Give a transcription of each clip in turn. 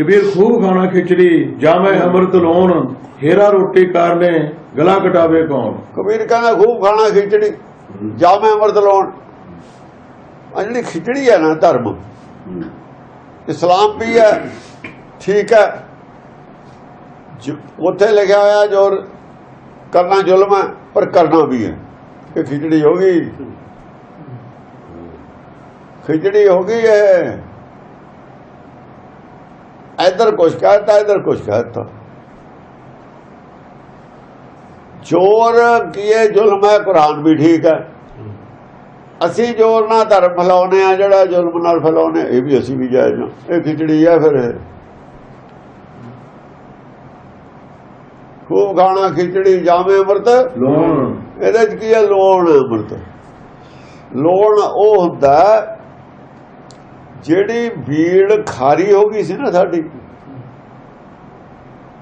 ਕਬੀਰ ਖੂਬ ਖਾਣਾ ਖਿਚੜੀ ਜਾਮੇ ਅੰਮ੍ਰਿਤ ਲੋਣ ਹੀਰਾ ਰੋਟੀ ਕਾਰਨੇ ਗਲਾ ਕਟਾਵੇ ਕੌਣ? ਕਬੀਰ ਕਹਿੰਦਾ ਖੂਬ ਖਾਣਾ ਖਿਚੜੀ ਜਾਮੇ ਅੰਮ੍ਰਿਤ ਲਾਉਣ। ਆ ਜਿਹੜੀ ਖਿਚੜੀ ਹੈ ਨਾ ਧਰਮ ਇਸਲਾਮ ਵੀ ਹੈ ਠੀਕ ਹੈ। ਜ- ਉੱਥੇ ਲਿਖਿਆ ਹੋਇਆ ਜੋ ਕਰਨਾ ਜ਼ੁਲਮ ਹੈ ਪਰ ਕਰਨਾ ਵੀ ਹੈ। ਇਹ ਖਿਚੜੀ ਹੋ ਗਈ। ਖਿਚੜੀ ਹੋ ਗਈ ਹੈ। ਇਧਰ ਕੁਛ ਕਹਤਾ ਇਧਰ ਕੁਛ ਕਹਤਾ। ਚੋਰ ਕੀਏ ਜ਼ੁਲਮ ਹੈ ਕੁਰਾਨ ਵੀ ਠੀਕ ਹੈ। ਅਸੀਂ ਜ਼ੋਰ ਨਾਲ ਧਰਮ ਫੈਲਾਉਨੇ ਆ ਜਿਹੜਾ ਜ਼ੁਲਮ ਨਾਲ ਫੈਲਾਉਨੇ ਇਹ ਵੀ ਅਸੀਂ ਵੀ ਜਾਇਜ਼ ਹਾਂ। ਇਹ ਖਿਚੜੀ ਆ ਫਿਰ। ਖੂਬ ਖਾਣਾ ਖਿਚੜੀ ਜਾਵੇਂ ਅੰਮ੍ਰਿਤ। ਲੋਣ। ਇਹਦੇ ਚ ਕੀ ਹੈ? ਲੋਣ ਅੰਮ੍ਰਿਤ। ਲੋਣ ਉਹ ਹੁੰਦਾ ਜਿਹੜੀ ਬੀੜ ਖਾਰੀ ਹੋ ਗਈ ਸੀ ਨਾ ਸਾਡੀ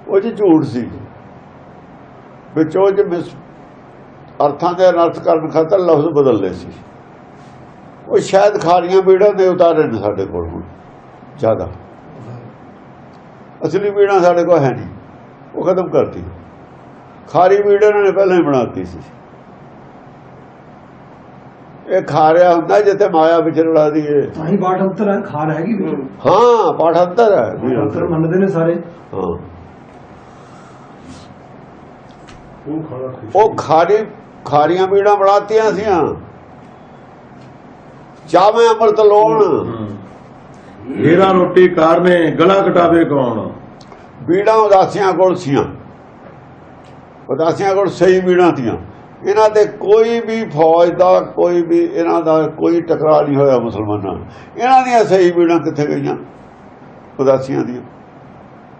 ਉਹ ਚ ਝੂਠ ਸੀ। ਵਿੱਚੋਂ ਚ ਮਿਸ ਅਰਥਾਂ ਦੇ ਅਨਰਥ ਕਰਨ ਖਾਤਰ ਲਫ਼ਜ਼ ਬਦਲਦੇ ਸੀ। ਉਹ ਸ਼ਾਇਦ ਖਾਰੀਆਂ ਬੀੜਾਂ ਦੇ ਉਤਾਰੇ ਨੇ ਸਾਡੇ ਕੋਲ ਹੁਣ ਜ਼ਿਆਦਾ। ਅਸਲੀ ਬੀੜਾਂ ਸਾਡੇ ਕੋਲ ਹੈ ਨਹੀਂ ਉਹ ਖਤਮ ਕਰਤੀ। ਖਾਰੀ ਬੀੜ ਨੇ ਪਹਿਲਾਂ ਹੀ ਬਣਾਤੀ ਸੀ। ਇਹ ਖਾਰਿਆ ਹੁੰਦਾ ਜਿੱਥੇ ਮਾਇਆ ਵਿੱਚ ਰਲਾ ਦੀਏ ਤਾਂ ਹੀ ਬਾਟ ਅੰਤਰ ਹੈ ਖਾਰ ਹੈਗੀ ਹਾਂ ਪਾਠਾਂਤਰ ਹੈ। ਵੀਰ ਅੰਤਰ ਮੰਨਦੇ ਨੇ ਸਾਰੇ। ਹਾਂ। ਉਹ ਖਾਰੀ ਖਾਰੀਆਂ ਬੀੜਾਂ ਬਣਾਤੀਆਂ ਸੀਆਂ। ਚਾਵੇਂ ਅੰਮ੍ਰਿਤ ਲੋਣ। ਹੀਰਾ ਰੋਟੀ ਕਾਰਨੇ ਗਲਾ ਕਟਾਵੇ ਕੌਣ? ਬੀੜਾਂ ਉਦਾਸੀਆਂ ਕੋਲ ਸੀਆਂ। ਉਦਾਸੀਆਂ ਕੋਲ ਸਹੀ ਬੀੜਾਂ ਤੀਆਂ। ਇਹਨਾਂ ਤੇ ਕੋਈ ਵੀ ਫੌਜ ਦਾ ਕੋਈ ਵੀ ਇਹਨਾਂ ਦਾ ਕੋਈ ਟਕਰਾਅ ਨਹੀਂ ਹੋਇਆ ਮੁਸਲਮਾਨਾਂ ਇਹਨਾਂ ਦੀਆਂ ਸਹੀ ਬੀੜਾਂ ਕਿੱਥੇ ਗਈਆਂ? ਉਦਾਸੀਆਂ ਦੀਆਂ।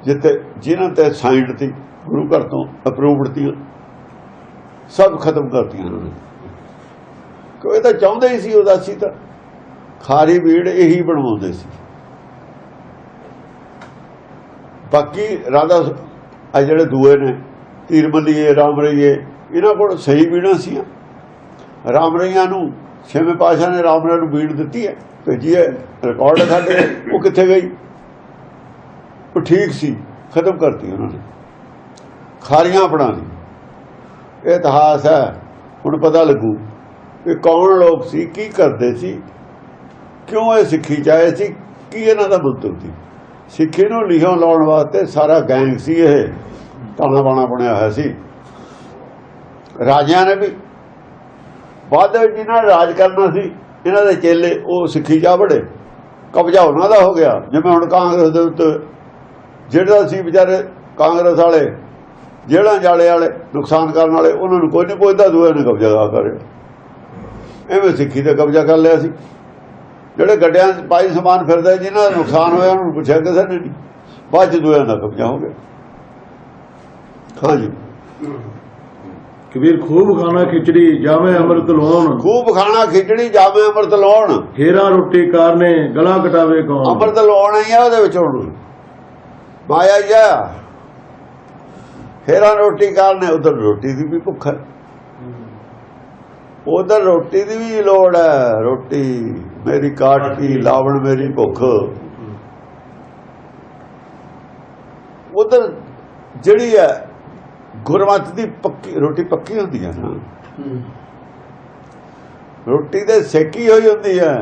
ਜਿੱਥੇ ਜਿਨ੍ਹਾਂ ਤੇ ਸਾਈਨਡ ਤੀ ਗੁਰੂ ਘਰ ਤੋਂ ਅਪਰੂਵਡ ਤੀਆਂ ਸਭ ਖਤਮ ਕਰਤੀਆਂ ਉਹਨਾਂ ਨੇ। ਕੋਈ ਇਹ ਤਾਂ ਚਾਹੁੰਦੇ ਹੀ ਸੀ ਉਦਾਸੀ ਤਾਂ। ਖਾਰੀ ਬੀੜ ਇਹੀ ਬਣਵਾਉਂਦੇ ਸੀ। ਬਾਕੀ ਰਾਧਾ ਆ ਜਿਹੜੇ ਦੂਏ ਨੇ, ਤੀਰਮਲੀਏ ਰਾਮ ਰਈਏ ਇਹਨਾਂ ਕੋਲ ਸਹੀ ਬੀੜਾਂ ਸੀ ਰਾਮ ਰਈਆਂ ਨੂੰ, ਛੇਵੇਂ ਪਾਸ਼ਾ ਨੇ ਰਾਮ ਨੂੰ ਬੀੜ ਦਿੱਤੀ ਹੈ। ਭੇਜੀ ਹੈ ਰਿਕਾਰਡ ਹੈ ਸਾਡੇ ਉਹ ਕਿੱਥੇ ਗਈ? ਉਹ ਠੀਕ ਸੀ, ਖਤਮ ਕਰਤੀ ਉਹਨਾਂ ਨੇ। ਖਾਰੀਆਂ ਬਣਾ ਲਈ। ਇਹ ਇਤਿਹਾਸ ਹੈ। ਹੁਣ ਪਤਾ ਲੱਗੂ ਕਿ ਕੌਣ ਲੋਕ ਸੀ, ਕੀ ਕਰਦੇ ਸੀ, ਕਿਉਂ ਇਹ ਸਿੱਖੀ ਚਾਹੇ ਸੀ, ਕੀ ਇਹਨਾਂ ਦਾ ਮੰਤਵ ਸੀ। ਸਿੱਖੀ ਨੂੰ ਲਿਖਾਂ ਲਾਉਣ ਵਾਸਤੇ ਸਾਰਾ ਗੈਂਗ ਸੀ ਇਹ ਤਾਣਾ ਬਾਣਾ ਬਣਿਆ ਹੋਇਆ ਸੀ। ਰਾਜਿਆਂ ਨੇ ਵੀ ਬਾਅਦ ਵਿੱਚ ਜਿਹਨਾਂ ਨੇ ਰਾਜ ਕਰਨਾ ਸੀ, ਇਹਨਾਂ ਦੇ ਚੇਲੇ ਉਹ ਸਿੱਖੀ ਜਾ ਬੜੇ ਕਬਜ਼ਾ ਉਹਨਾਂ ਦਾ ਹੋ ਗਿਆ। ਜਿਵੇਂ ਹੁਣ ਕਾਂਗਰਸ ਦੇ ਉੱਤੇ ਜਿਹੜਾ ਸੀ ਵਿਚਾਰੇ ਕਾਂਗਰਸ ਵਾਲੇ ਜਿਹੜਾ ਜਾਲੇ ਵਾਲੇ ਨੁਕਸਾਨ ਕਰਨ ਵਾਲੇ ਉਹਨਾਂ ਨੂੰ ਕੋਈ ਨਹੀਂ ਪੁੱਛਦਾ ਦੂਏ ਨੇ ਕਬਜ਼ਾ ਆ ਕਰਿਆ ਐਵੇਂ ਸਿੱਖੀ ਤੇ ਕਬਜ਼ਾ ਕਰ ਲਿਆ ਸੀ। ਜਿਹੜੇ ਗੱਡਿਆਂ 'ਚ ਪਾਈ ਸਮਾਨ ਫਿਰਦਾ ਜਿਨ੍ਹਾਂ ਦਾ ਨੁਕਸਾਨ ਹੋਇਆ ਉਹਨਾਂ ਨੂੰ ਪੁੱਛਿਆ ਕਿਸੇ ਨੇ ਨਹੀਂ। ਬਾਅਦ ਚ ਦੂਆਂ ਦਾ ਕਬਜ਼ਾ ਹੋ ਗਿਆ। ਹਾਂਜੀ। ਕਬੀਰ ਖੂਬ ਖਾਣਾ ਖਿਚੜੀ ਜਾਮੇ ਅੰਮ੍ਰਿਤ ਲੋਣ ਖੂਬ ਖਾਣਾ ਖਿਚੜੀ ਜਾਵੇਂ ਅੰਮ੍ਰਿਤ ਲਾਉਣ। ਹੀਰਾ ਰੋਟੀ ਕਾਰਨੇ ਗਲਾ ਕਟਾਵੇ ਕੌਣ? ਅੰਮ੍ਰਿਤ ਲਾਉਣਾ ਹੀ ਆ ਉਹਦੇ ਵਿੱਚ ਹੁਣ। ਮਾਇਆ ਜਾ ਫੇਰਾਂ ਰੋਟੀ ਕਰਨੇ ਉਧਰ ਰੋਟੀ ਦੀ ਵੀ ਭੁੱਖ ਹੈ। ਉਧਰ ਰੋਟੀ ਦੀ ਵੀ ਲੋੜ ਹੈ ਰੋਟੀ ਮੇਰੀ ਕਾਟਕੀ ਲਾਵਣ ਮੇਰੀ ਭੁੱਖ। ਉਧਰ ਜਿਹੜੀ ਹੈ ਗੁਰਮਤ ਦੀ ਪੱਕੀ ਰੋਟੀ ਪੱਕੀ ਹੁੰਦੀ ਹੈ ਨਾ। ਰੋਟੀ ਦੇ ਸੇਕੀ ਹੋਈ ਹੁੰਦੀ ਹੈ।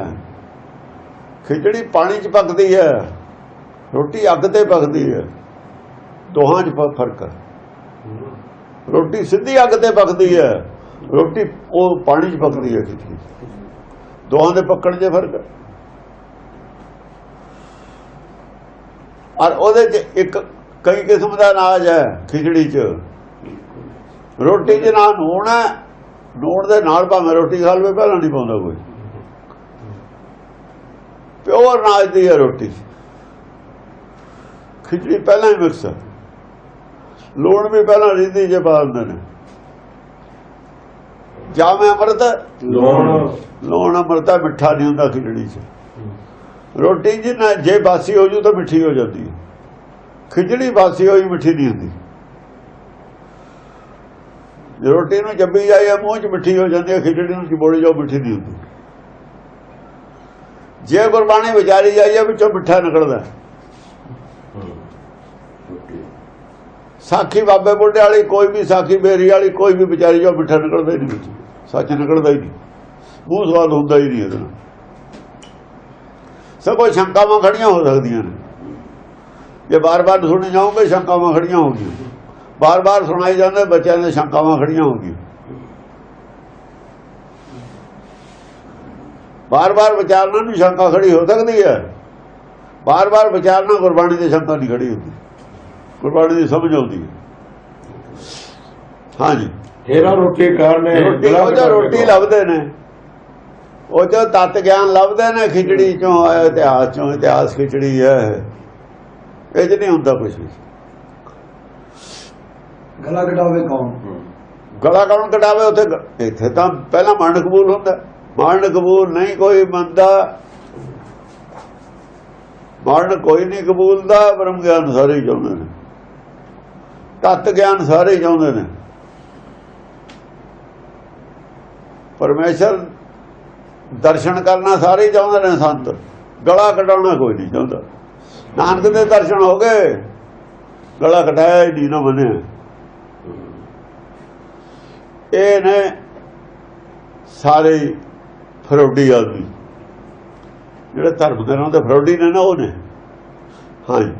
ਖਿਚੜੀ ਪਾਣੀ 'ਚ ਪੱਕਦੀ ਹੈ। ਰੋਟੀ ਅੱਗ ਤੇ ਪੱਕਦੀ ਹੈ। ਦੋਹਾਂ 'ਚ ਫ਼ਰਕ ਹੈ। ਰੋਟੀ ਸਿੱਧੀ ਅੱਗ ਤੇ ਪੱਕਦੀ ਹੈ। ਰੋਟੀ ਉਹ ਪਾਣੀ 'ਚ ਪੱਕਦੀ ਹੈ ਖਿਚੜੀ ਦੋਹਾਂ ਦੇ ਪੱਕਣ 'ਚ ਫ਼ਰਕ। ਹੈ ਔਰ ਉਹਦੇ 'ਚ ਇੱਕ ਕਈ ਕਿਸਮ ਦਾ ਅਨਾਜ ਹੈ ਖਿਚੜੀ 'ਚ। ਰੋਟੀ 'ਚ ਨਾ ਨੂਣ ਹੈ, ਨੂਣ ਦੇ ਨਾਲ ਭਾਵੇਂ ਰੋਟੀ ਖਾ ਲਵੇ, ਪਹਿਲਾਂ ਨਹੀਂ ਪਾਉਂਦਾ ਕੋਈ। ਪਿਓਰ ਅਨਾਜ ਦੀ ਹੈ ਰੋਟੀ। ਖਿਚੜੀ ਪਹਿਲਾਂ ਹੀ ਮਿਕਸ ਹੈ। ਲੂਣ ਵੀ ਪਹਿਲਾਂ ਰਿੰਦੀ ਜੇ ਦਿੰਦੇ ਨੇ। ਜਾਵੇਂ ਅੰਮ੍ਰਿਤ ਲੋਣ। ਲੂਣ ਅੰਮ੍ਰਿਤਾ ਮਿੱਠਾ ਨਹੀਂ ਹੁੰਦਾ ਖਿਚੜੀ 'ਚ। ਰੋਟੀ ਜੀ ਨਾ ਜੇ ਬਾਸੀ ਹੋ ਜੂ ਤਾਂ ਮਿੱਠੀ ਹੋ ਜਾਂਦੀ ਹੈ। ਖਿਚੜੀ ਬਾਸੀ ਹੋਈ ਮਿੱਠੀ ਨਹੀਂ ਹੁੰਦੀ। ਜੇ ਰੋਟੀ ਨੂੰ ਜੰਮੀ ਜਾਏ ਮੂੰਹ 'ਚ ਮਿੱਠੀ ਹੋ ਜਾਂਦੀ ਹੈ ਖਿਚੜੀ ਨੂੰ ਚਬੋੜੀ ਜਾਓ ਮਿੱਠੀ ਨਹੀਂ ਹੁੰਦੀ। ਜੇ ਗੁਰਬਾਣੀ ਵਿਚਾਰੀ ਜਾਈਏ ਵਿੱਚੋਂ ਮਿੱਠਾ ਨਿਕਲਦਾ। ਸਾਖੀ ਬਾਬੇ ਬੁੱਢੇ ਵਾਲੀ, ਕੋਈ ਵੀ ਸਾਖੀ ਮੇਰੀ ਵਾਲੀ, ਕੋਈ ਵੀ ਵਿਚਾਰੀ ਜੋ ਮਿੱਠਾ ਨਿਕਲਦਾ ਹੀ ਨਹੀਂ ਸੱਚ ਨਿਕਲਦਾ ਹੀ ਨਹੀਂ। ਮੂੰਹ ਸਵਾਦ ਹੁੰਦਾ ਹੀ ਨਹੀਂ ਇਹਦੇ ਨਾਲ। ਸਗੋਂ ਸ਼ੰਕਾਵਾਂ ਖੜੀਆਂ ਹੋ ਸਕਦੀਆਂ ਨੇ। ਜੇ ਬਾਰ-ਬਾਰ ਸੁਣੀ ਜਾਓਗੇ, ਸ਼ੰਕਾਵਾਂ ਖੜੀਆਂ ਹੋਣਗੀਆਂ। ਗਈਆਂ ਬਾਰ-ਬਾਰ ਸੁਣਾਈ ਜਾਂਦੇ, ਬੱਚਿਆਂ ਦੇ ਸ਼ੰਕਾਵਾਂ ਖੜੀਆਂ ਹੋਣਗੀਆਂ। ਗਈਆਂ ਬਾਰ-ਬਾਰ ਵਿਚਾਰਨਾ ਨੂੰ ਸ਼ੰਕਾ ਖੜੀ ਹੋ ਸਕਦੀ ਹੈ। ਬਾਰ-ਬਾਰ ਵਿਚਾਰਨਾ ਗੁਰਬਾਣੀ ਦੀ ਸ਼ੰਕਾ ਨਹੀਂ ਖੜੀ ਹੁੰਦੀ। ਗੁਰਬਾਣੀ ਦੀ ਸਮਝ ਆਉਂਦੀ ਹੈ। ਹਾਂਜੀ। ਨੇ ਰੋਟੀ ਗਲਾ ਉਹ ਜੋ ਕਟਾ ਕੇ ਰੋਟੀ ਲੱਭਦੇ ਨੇ। ਉਹ ਜੋ ਤਤ ਗਿਆਨ ਲੱਭਦੇ ਨੇ ਖਿਚੜੀ ਚੋਂ ਆਇਆ ਇਤਿਹਾਸ ਚੋਂ ਇਤਿਹਾਸ ਖਿਚੜੀ ਹੈ। ਇਹ ਨਹੀਂ ਹੁੰਦਾ ਕੁਝ ਵੀ। ਗਲਾ ਕਟਾਵੇ ਕੌਣ? ਗਲਾ ਕੌਣ ਕਟਾਵੇ ਉੱਥੇ ਇੱਥੇ ਤਾਂ ਪਹਿਲਾਂ ਮਰਨ ਕਬੂਲ ਹੁੰਦਾ। ਮਰਨ ਕਬੂਲ ਨਹੀਂ ਕੋਈ ਮੰਨਦਾ ਮਰਨ ਕੋਈ ਨਹੀਂ ਕਬੂਲਦਾ ਬ੍ਰਹਮ ਗਿਆਨ ਸਾਰੇ ਚਾਹੁੰਦੇ ਨੇ। ਤਤ ਗਿਆਨ ਸਾਰੇ ਚਾਹੁੰਦੇ ਨੇ। ਪਰਮੇਸ਼ਰ ਦਰਸ਼ਨ ਕਰਨਾ ਸਾਰੇ ਚਾਹੁੰਦੇ ਨੇ ਸੰਤ। ਗਲਾ ਕਟਾਉਣਾ ਕੋਈ ਨਹੀਂ ਚਾਹੁੰਦਾ। ਨਾਨਕ ਦੇ ਦਰਸ਼ਨ ਹੋ ਗਏ। ਗਲਾ ਕਟਾਇਆ ਹੀ ਨਹੀਂ ਨਾ ਮੰਨਿਆ ਇਹ ਨੇ ਸਾਰੇ ਫਰੋਡੀ ਆਦਮੀ। ਜਿਹੜੇ ਧਰਮ ਦੇ ਨਾਂ ਤੇ ਫਰੋਡੀ ਨੇ ਨਾ, ਉਹ ਨੇ। ਹਾਂਜੀ।